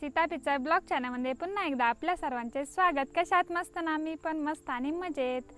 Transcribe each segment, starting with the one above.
Sita picture blog चॅनलमध्ये पुन्हा एकदा आपल्या सर्वांचे स्वागत. कशात मस्त ना? मी पण मस्त आणि मजेत.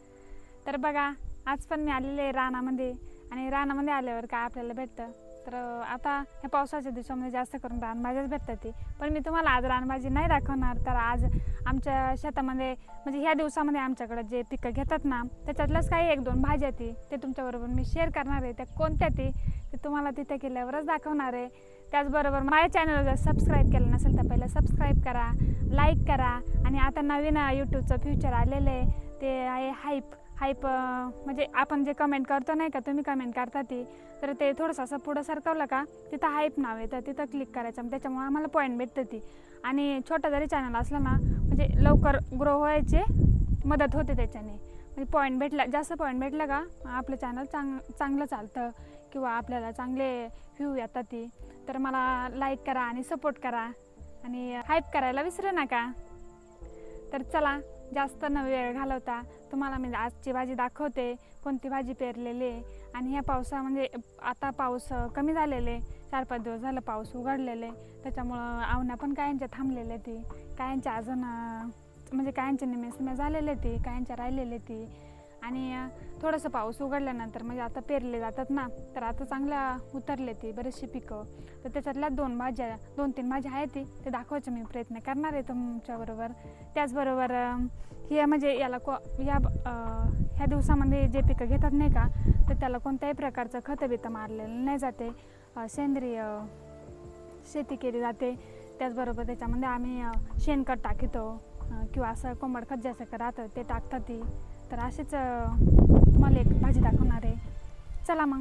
तर बघा आज पण मी आलेले आहे रानामध्ये. आणि रानामध्ये आल्यावर काय आपल्याला भेटतं? तर आता ह्या पावसाच्या दिवसामध्ये जास्त करून रानभाज्याच भेटतात ती. पण मी तुम्हाला आज रानभाजी नाही दाखवणार. तर आज आमच्या शेतामध्ये म्हणजे ह्या दिवसामध्ये आमच्याकडे जे पिकं घेतात ना त्याच्यातलंच काही एक दोन भाज्या ती. ते तुमच्याबरोबर मी शेअर करणार आहे. त्या कोणत्या ती? ते तुम्हाला तिथे केल्यावरच दाखवणार आहे. त्याचबरोबर माझ्या चॅनल जर सबस्क्राईब केलं नसेल तर पहिलं सबस्क्राईब करा लाईक करा आणि आता नवीन यूट्यूबचं फ्युचर आलेलं आहे ते आहे हाईप हाईप म्हणजे आपण जे कमेंट करतो नाही का तुम्ही कमेंट करता ती तर ते थोडंसं असं पुढं सरकवलं का तिथं हाईप नाव आहे तर तिथं क्लिक करायचं आणि त्याच्यामुळे आम्हाला पॉईंट भेटतं ती. आणि छोटं जरी चॅनल असलं ना म्हणजे लवकर ग्रो व्हायचे मदत होते त्याच्याने. म्हणजे पॉईंट भेटला जास्त पॉईंट भेटलं का? आपलं चॅनल चांग चांगलं चालतं किंवा आपल्याला चांगले व्ह्यू येतात ती. तर मला लाईक करा आणि सपोर्ट करा. आणि हाईप करायला विसरू नका. तर चला जास्त न वेळ घालवता. तुम्हाला मी आजची भाजी दाखवते कोणती भाजी पेरलेली आहे. आणि ह्या पावसा म्हणजे आता पाऊस कमी झालेले चार पाच दिवस झालं पाऊस उघडलेले त्याच्यामुळं आवण्या पण कायांच्या थांबलेल्या ती. कायांच्या अजून म्हणजे कायांच्या निमे झालेले ती कायांच्या राहिलेले ती. आणि थोडंसं पाऊस उघडल्यानंतर म्हणजे आता पेरले जातात ना तर आता चांगल्या उतरले ती बरेचशी पिकं. तर त्याच्यातल्या दोन भाज्या दोन तीन भाज्या आहेत ते दाखवायचे मी प्रयत्न करणार आहे तुमच्याबरोबर त्याचबरोबर हे म्हणजे याला को या ह्या दिवसामध्ये जे पिकं घेतात नाही का तर त्याला कोणत्याही प्रकारचं खतं बितं मारलेलं नाही जाते. सेंद्रिय शेती केली जाते. त्याचबरोबर त्याच्यामध्ये आम्ही शेणखत टाकतो. किंवा असं कोंबड जे असं राहतं ते टाकतात ती. तर असेच तुम्हाला एक भाजी दाखवणार आहे. चला मग.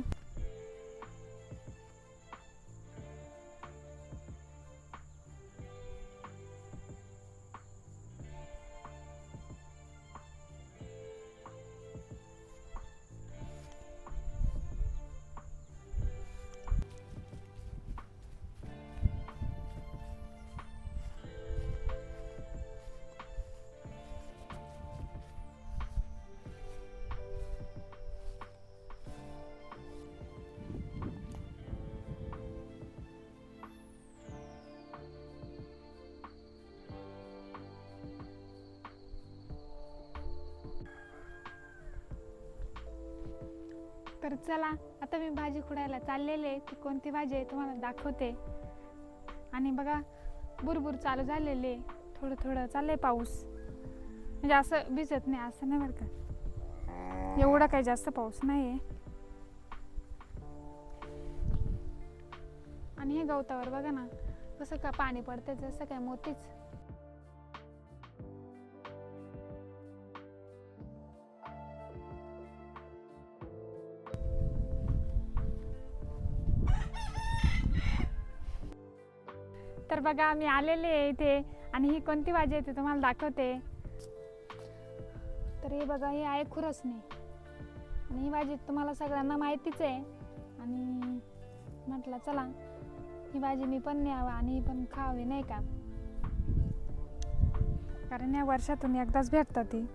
तर चला. आता मी भाजी खुडायला चाललेले ती कोणती भाजी आहे तुम्हाला दाखवते. आणि बघा बुरबुर चालू झालेले थोडं थोडं चाललंय पाऊस. म्हणजे असं भिजत नाही असं नाही बरं का. एवढा काही जास्त पाऊस नाही आहे आणि हे गवतावर बघा ना कसं का पाणी पडतं जसं काय मोतीच. तर बघा मी आलेले आहे इथे आणि ही कोणती भाजी आहे तुम्हाला दाखवते. तर हे बघा ही आहे खुरसणी. आणि ही भाजी तुम्हाला सगळ्यांना माहितीच आहे. आणि म्हटलं चला ही भाजी मी पण न्यावं आणि ही पण खावी नाही का? कारण या वर्षातून एकदाच भेटतात ती.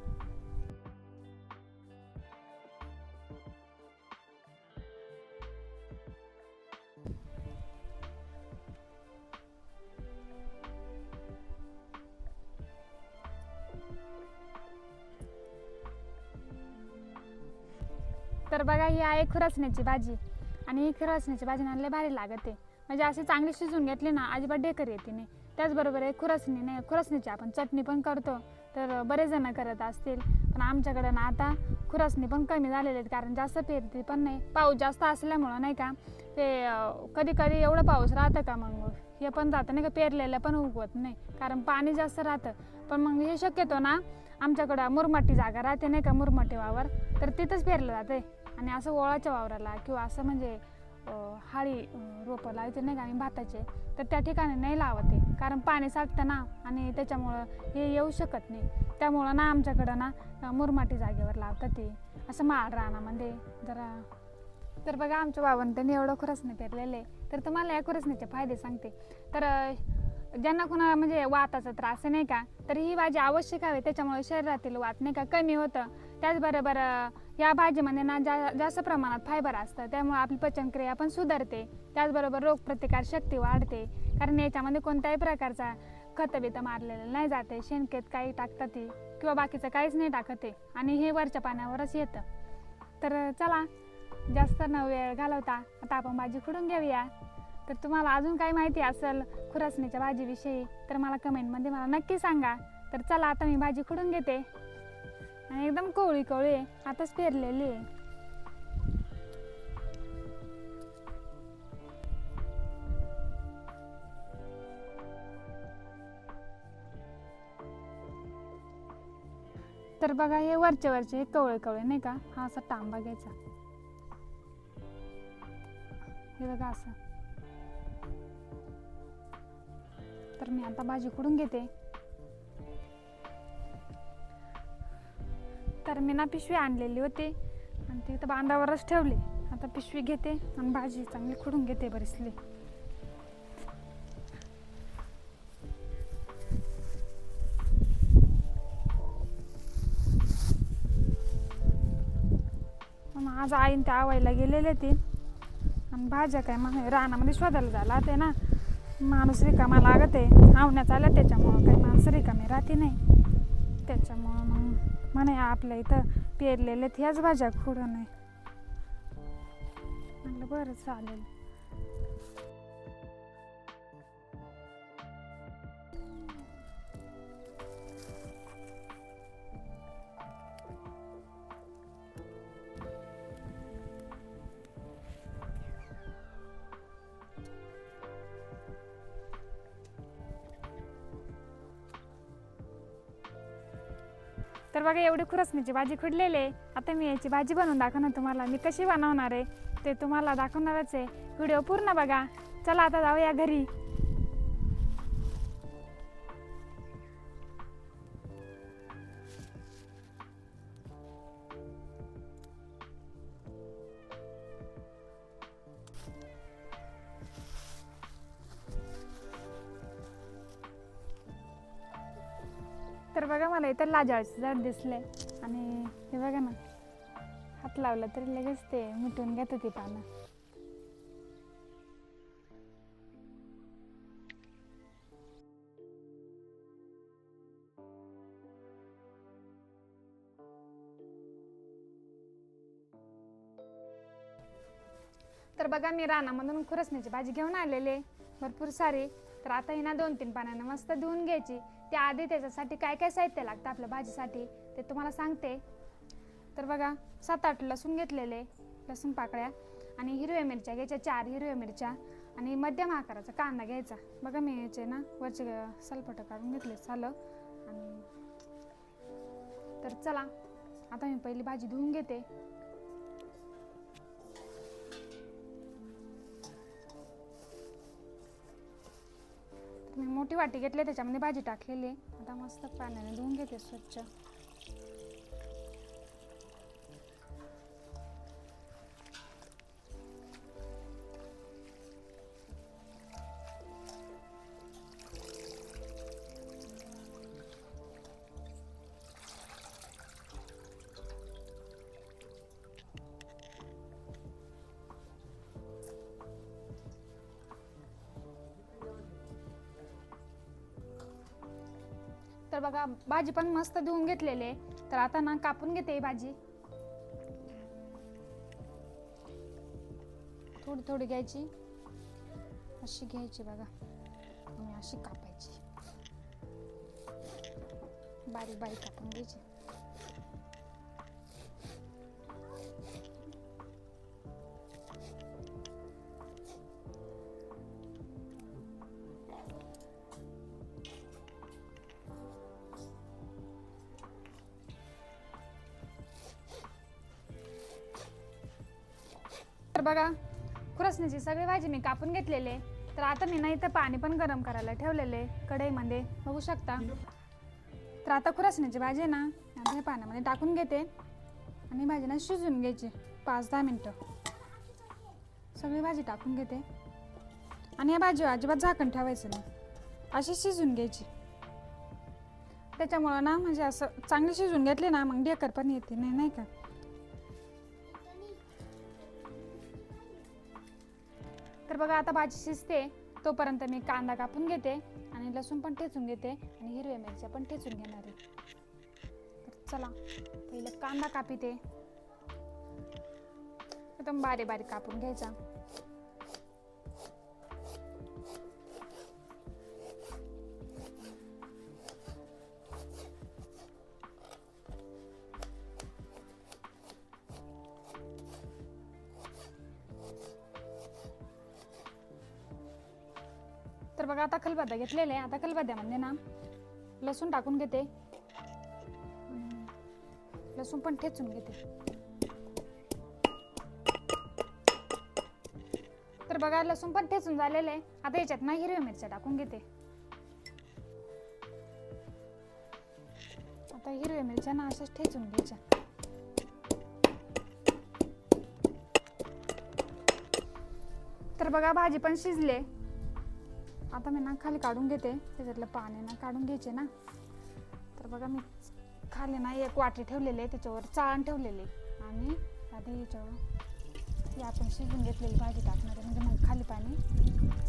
तर बघा ही आहे खुरसण्याची भाजी. आणि ही खुरसण्याची भाजी आणले भारी लागते. म्हणजे अशी चांगली शिजून घेतली ना अजिबात डेकर येते नाही. त्याचबरोबर आहे खुरसणी नाही खुरसणीची आपण चटणी पण करतो. तर बरेच जण करत असतील. पण आमच्याकडे ना आता खुरसणी पण कमी झालेले आहेत कारण जास्त पेरते पण नाही. पाऊस जास्त असल्यामुळं नाही का ते कधी कधी एवढं पाऊस राहतं का मग? हे पण जातं नाही का पेरलेलं पण उगवत नाही. कारण पाणी जास्त राहतं. पण मग हे शक्यतो ना आमच्याकडं मुरमाटी जागा राहते नाही का मुरमाटी वावर. तर तिथंच पेरलं जाते आणि असं ओळाच्या वावराला किंवा असं म्हणजे हाळी रोपं लावायचे नाही का आम्ही भाताचे तर त्या ठिकाणी नाही लावते कारण पाणी साठतं ना आणि त्याच्यामुळं हे येऊ शकत नाही. त्यामुळं ना आमच्याकडं ना मुरमाटी जागेवर लावतात ते. असं माळ रानामध्ये जरा तर बघा आमच्या बाबांनी एवढं खुरसणे पेरलेले तर तुम्हाला या खुरसण्याचे फायदे सांगते. तर ज्यांना कोणाला म्हणजे वाताचा त्रास नाही का तर ही भाजी आवश्यक हवी त्याच्यामुळे शरीरातील वात नाही का कमी होतं. त्याचबरोबर या भाजीमध्ये ना जा जास्त प्रमाणात फायबर असतं त्यामुळे आपली पचनक्रिया पण सुधारते. त्याचबरोबर रोगप्रतिकार शक्ती वाढते. कारण याच्यामध्ये कोणत्याही प्रकारचा खतबित मारलेलं नाही जाते. शेणखेत काही टाकतात ते किंवा बाकीचं काहीच नाही टाकत ते. आणि हे वरच्या पाण्यावरच येतं. तर चला जास्त न वेळ घालवता आता आपण भाजी खुडून घेऊया. तर तुम्हाला अजून काही माहिती असेल खुरसणीच्या भाजीविषयी तर मला कमेंटमध्ये मला नक्की सांगा. तर चला आता मी भाजी खुडून घेते. आणि एकदम कोवळी कोवळी आहे. आताच पेरलेली आहे. तर बघा हे वरचे वरचे हे कवळे कवळे नाही का? हा असा तांबा घ्यायचा. हे बघा असं. तर मी आता भाजी कुडून घेते. तर मी ना पिशवी आणलेली होती. आणि ती तर बांधावरच ठेवली. आता पिशवी घेते आणि भाजी चांगली खुडून घेते बरीचली. मग आज आईन त्या आवायला गेलेले ते. आणि भाज्या काय मग रानामध्ये शोधायला झाला ते ना. माणूस रिकामा लागत. आहे आवण्यात आल्या त्याच्यामुळं काही माणसं रिकामी राहते नाही. त्याच्यामुळं मग म्हणे आपल्या इथं पेरलेल्या ह्याच भाज्या खुडून आहे. म्हटलं बरं चालेल. तर बघा एवढी खुरसणीची भाजी खुडलेली आहे आता मी याची भाजी बनवून दाखवणार तुम्हाला. मी कशी बनवणार आहे ते तुम्हाला दाखवणारच आहे. व्हिडिओ पूर्ण बघा. चला आता जाऊया घरी. बघा मला इथं लाजाळचं झाड दिसले आणि हे बघा ना हात लावला तरी लगेच ते मिटून घेत ती पानं. तर बघा मी रानामधून खुरसण्याची भाजी घेऊन आलेले. भरपूर सारी. तर आता ही ना दोन तीन पाण्यानं मस्त धुवून घ्यायची. त्याआधी त्याच्यासाठी काय काय साहित्य लागतं आपल्या भाजीसाठी ते तुम्हाला सांगते. तर बघा सात आठ लसूण घेतलेले लसूण पाकळ्या आणि हिरव्या मिरच्या घ्यायच्या चार हिरव्या मिरच्या आणि मध्यम आकाराचा कांदा घ्यायचा. बघा मी याचे ना वरचे सलपटं काढून घेतले सालं आणि तर चला आता मी पहिली भाजी धुवून घेते. मी मोठी वाटी घेतली त्याच्यामध्ये भाजी टाकलेली आता मस्त पाण्याने धुवून घेते स्वच्छ. बघा भाजी पण मस्त धुवून घेतलेले तर आता ना कापून घेते भाजी. थोडी थोडी घ्यायची. अशी घ्यायची बघा. आणि अशी कापायची. बारीक बारीक कापून घ्यायची. तर बघा खुरसण्याची सगळी भाजी मी कापून घेतलेले तर आता मी ना इथं पाणी पण गरम करायला ठेवलेले कढईमध्ये बघू शकता. तर आता खुरसण्याची भाजी आहे ना आता हे पाण्यामध्ये टाकून घेते. आणि भाजी ना शिजून घ्यायची पाच दहा मिनटं. सगळी भाजी टाकून घेते. आणि या भाजी अजिबात झाकण ठेवायचं नाही. अशी शिजून घ्यायची. त्याच्यामुळं ना म्हणजे असं चांगली शिजून घेतली ना मग ढेकर पण येते नाही नाही का? बघा आता भाजी शिजते. तोपर्यंत मी कांदा कापून घेते आणि लसूण पण ठेचून घेते आणि हिरव्या मिरच्या पण ठेचून घेणार आहे. तर चला पहिलं कांदा कापिते. एकदम बारीक बारीक कापून घ्यायचा. बघा आता खलबत्ता घेतलेला आहे. आता खलबत्त्यामध्ये म्हणजे ना लसूण टाकून घेते. लसूण पण ठेचून घेते. तर बघा लसूण पण ठेचून झालेलं आहे. आता याच्यात ना हिरव्या मिरच्या टाकून घेते. आता हिरव्या मिरच्या ना अशाच ठेचून घ्यायच्या. तर बघा भाजी पण शिजले आता मी ना खाली काढून घेते. त्याच्यातलं पाणी ना काढून घ्यायचे ना. तर बघा मी खाली ना एक वाटी ठेवलेली आहे त्याच्यावर चाळण ठेवलेली आहे. आणि आधी याच्यावर ही आपण शिजून घेतलेली भाजी टाकणार आहे. म्हणजे मग खाली पाणी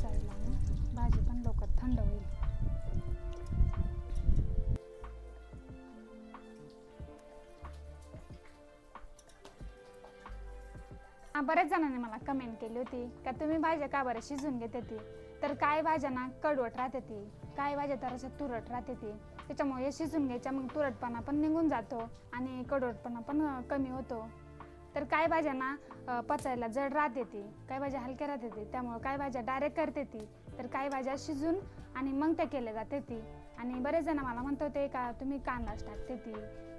चालेल आणि भाजी पण लवकर थंड होईल. बऱ्याच जणांनी मला कमेंट केली होती का तुम्ही भाज्या का बरं शिजून घेते ती? तर काय भाज्या ना कडवट राहते ती. काय भाज्या तर असं तुरट राहते ती. त्याच्यामुळे हे शिजून घ्यायच्या मग तुरटपणा पण निघून जातो आणि कडवटपणा पण कमी होतो. तर काय भाज्या ना पचायला जड राहते ती. काय भाज्या हलक्या राहते ती. त्यामुळं काय भाज्या डायरेक्ट करते ती. तर काय भाज्या शिजून आणि मग त्या केल्या जाते ती. आणि बरेच जण मला म्हणत होते का तुम्ही कांदाच टाकते ती.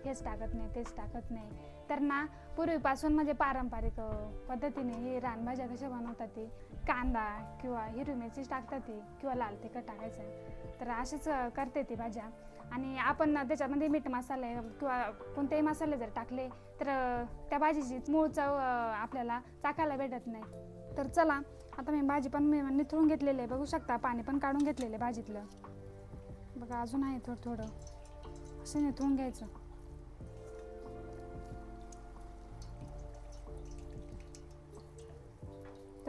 हेच टाकत नाही तेच टाकत नाही. तर ना पूर्वीपासून म्हणजे पारंपरिक पद्धतीने हे रानभाज्या कशा बनवतात ते? कांदा किंवा हिरवी मिरची टाकतात ती किंवा लाल तिखट टाकायचं. तर अशीच करते ती भाज्या. आणि आपण त्याच्यामध्ये मीठ मसाले किंवा कोणतेही मसाले जर टाकले तर त्या भाजीची मूळ चव आपल्याला चाकायला भेटत नाही. तर चला आता मी भाजी पण मी निथळून घेतलेली आहे. बघू शकता पाणी पण काढून घेतलेलं आहे भाजीतलं. बघा अजून आहे थोडं थोडं असं निथळून घ्यायचं.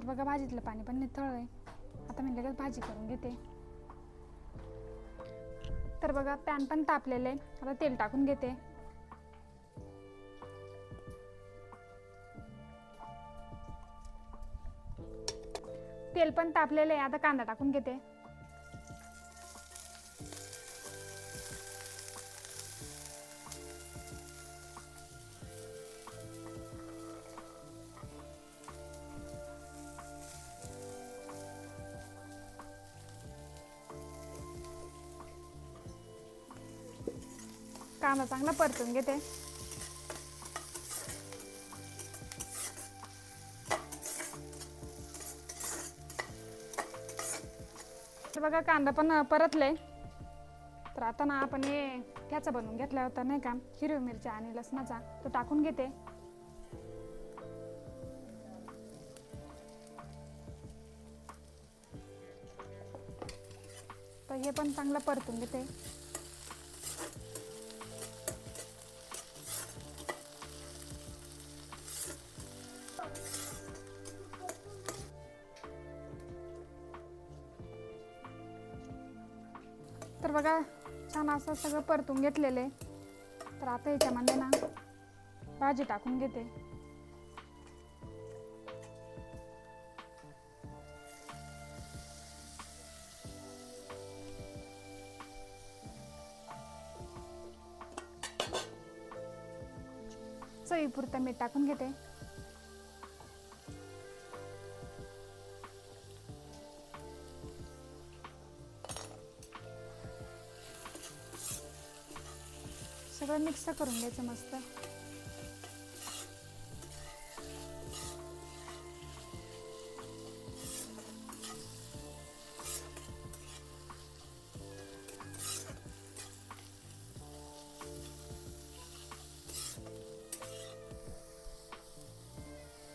तर बघा भाजीतलं पाणी पण निथळ आहे. आता मी लगेच भाजी करून घेते. तर बघा पॅन पण तापलेलं आहे. आता तेल टाकून घेते. तेल पण तापलेलं आहे. आता कांदा टाकून घेते. कांदा चांगला परतून घेते. तर बघा कांदा पण परतले. तर आता ना आपण हे त्याचा बनवून घेतला होता नाही का? हिरवी मिरच्या आणि लसणाचा. तो टाकून घेते. तर हे पण चांगलं परतून घेते. बघा छान असं सगळं परतून घेतलेलं आहे. तर आता याच्यामध्ये ना भाजी टाकून घेते. चवीपुरतं मीठ टाकून घेते. मिक्स करून घ्यायचं मस्त.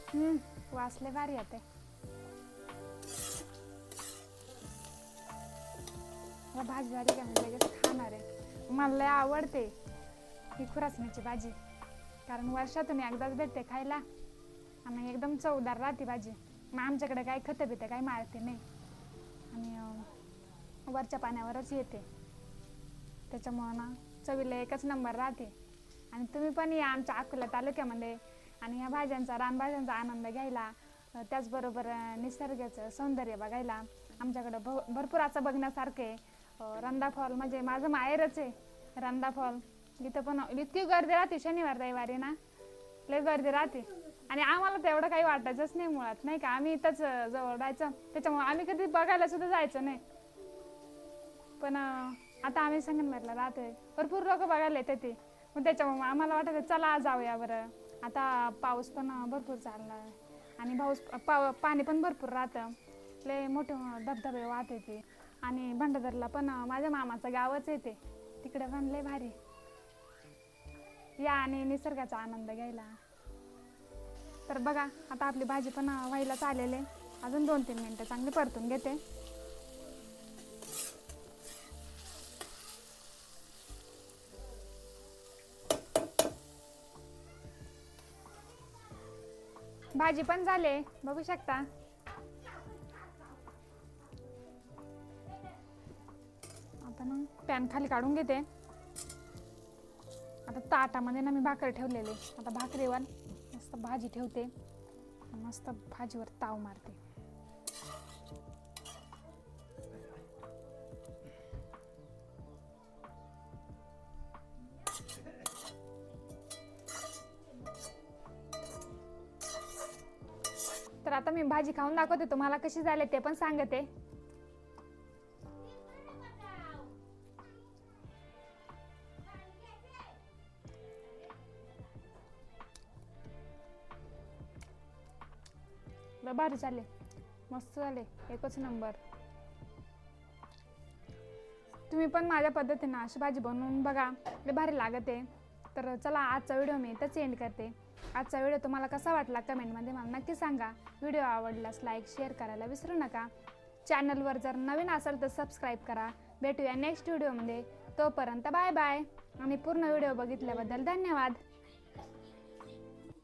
हम्म वासले भारी येते भाजी भारी काय म्हणजे लगेच खाणार आहे. मला लय आवडते. ही खुरासण्याची भाजी कारण वर्षातून एकदाच भेटते खायला आणि एकदम चवदार राहते भाजी मग आमच्याकडे काय खतं बितं काही मारते नाही आणि वरच्या पाण्यावरच येते त्याच्यामुळं ना चवीला एकच नंबर राहते आणि तुम्ही पण या आमच्या अकोला तालुक्यामध्ये आणि या भाज्यांचा रानभाज्यांचा आनंद घ्यायला त्याचबरोबर निसर्गाचं सौंदर्य बघायला आमच्याकडं भ भरपूर असं बघण्यासारखं आहे रंदा फॉल म्हणजे माझं माहेरच आहे रंदा फॉल इथं पण इतकी गर्दी राहते शनिवार रविवारी ना. लय गर्दी राहते. आणि आम्हाला तर एवढं काही वाटायचंच नाही मुळात नाही का? आम्ही इथंच जवळ राहायचं. त्याच्यामुळे आम्ही कधी बघायला सुद्धा जायचं नाही. पण आता आम्ही संगमनेरला राहतोय. भरपूर लोक बघायला येते ते. मग त्याच्यामुळे आम्हाला वाटत चला जाऊया बरं. आता पाऊस पण भरपूर चालला आणि पाऊस पाव पाणी पण भरपूर राहतं. लय मोठे धबधबे वाहत येते. आणि भंडारदरला पण माझ्या मामाचं गावच येते तिकडे पण लय भारी. या आणि निसर्गाचा आनंद घ्यायला. तर बघा आता आपली भाजी पण व्हायला चालेल आहे. अजून दोन तीन मिनटं चांगली परतून घेते. भाजी पण झाले बघू शकता. आता ना पॅन खाली काढून घेते. आता ताटामध्ये ना मी भाकर ठेवलेले. आता भाकरीवर मस्त भाजी ठेवते. मस्त भाजीवर ताव मारते. तर आता मी भाजी खाऊन दाखवते तुम्हाला कशी झाले ते पण सांगते. लय भारी झाले मस्त झाले एकच नंबर. तुम्ही पण माझ्या पद्धतीनं अशी भाजी बनवून बघा. लय भारी लागते. तर चला आजचा व्हिडिओ मी इथंच एंड करते. आजचा व्हिडिओ तुम्हाला कसा वाटला कमेंटमध्ये मला नक्की सांगा. व्हिडिओ आवडल्यास लाईक शेअर करायला विसरू नका. चॅनलवर जर नवीन असेल तर सबस्क्राईब करा. भेटूया नेक्स्ट व्हिडिओमध्ये तोपर्यंत बाय बाय आणि पूर्ण व्हिडिओ बघितल्याबद्दल धन्यवाद.